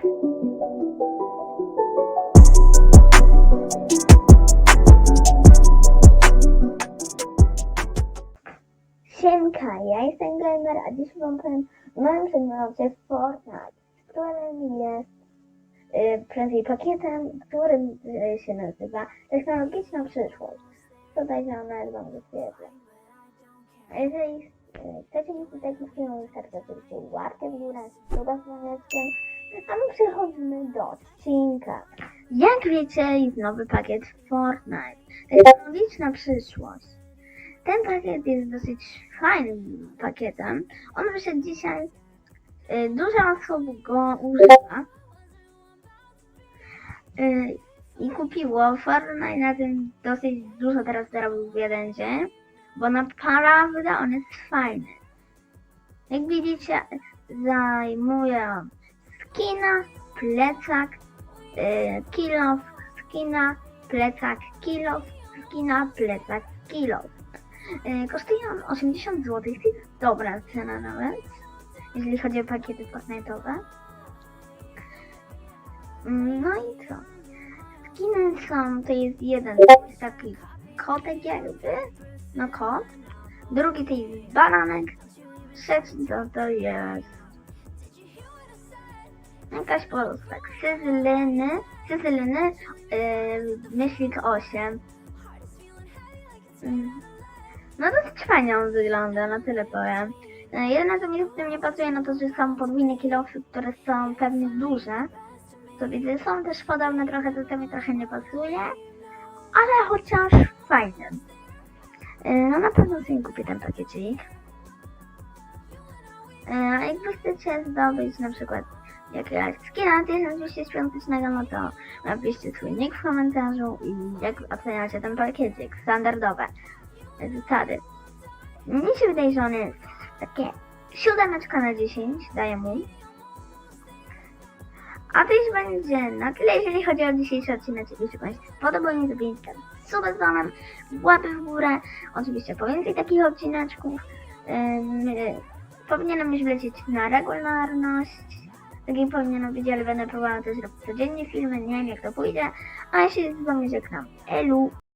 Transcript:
Siemka, ja jestem Gamer, a dziś wam powiem o nowym przedmiocie Fortnite, którym jest y, prędzej pakietem, którym y, się nazywa Technologiczna Przyszłość. Tutaj wam nawet wam wyświetlę. A jeżeli y, chcecie mieć taki film, wystarczy oczywiście łapkę w górę, suba z dzwoneczkiem, a my przechodzimy do odcinka. Jak wiecie, jest nowy pakiet w Fortnite, Technologiczna Przyszłość. Ten pakiet jest dosyć fajnym pakietem. On wyszedł dzisiaj. Y, Dużo osób go używa. Y, I kupiło. Fortnite na tym dosyć dużo teraz zarobił w jeden dzień. Bo naprawdę on jest fajny. Jak widzicie, zajmuje skina, plecak, y, kilof, skina, plecak, kilof, skina, plecak, kilof. Yy, Kosztuje on 80 zł. To jest dobra cena nawet, jeżeli chodzi o pakiety Fortnite'owe. Mm, No i co? Skiny są, to jest jeden, to jest taki kotek jakby, no kot. Drugi to jest bananek. Trzeci to, to jest jakaś postak. Syzylyny, syzylyny, yy, myślik 8. Mm. No dosyć fajnie on wygląda, na tyle powiem. E, Jedyne co mi z tym nie pasuje, no to że są podwójne kilofy, które są pewnie duże. To widzę, są też podobne trochę, to, to mi trochę nie pasuje. Ale chociaż fajne. E, No na pewno sobie kupię ten pakiecik. E, A jakby chcecie zdobyć na przykład jakiegoś skina 1200 świątecznego, no to napiszcie swój nick w komentarzu i jak oceniacie ten pakiecik standardowe zasady. Mnie się wydaje, że on jest takie siódemeczka na 10, daję mu. A to już będzie na tyle, jeżeli chodzi o dzisiejszy odcinek. Jeśli Wam się spodobał, nie zapomnijcie suby z łapy w górę. Oczywiście po więcej takich odcineczków. Ym, y, powinienem już wlecieć na regularność. Tak jak powinienem być, ale będę próbowała też robić codziennie filmy. Nie wiem jak to pójdzie. A ja się z Wami żegnam. Elu!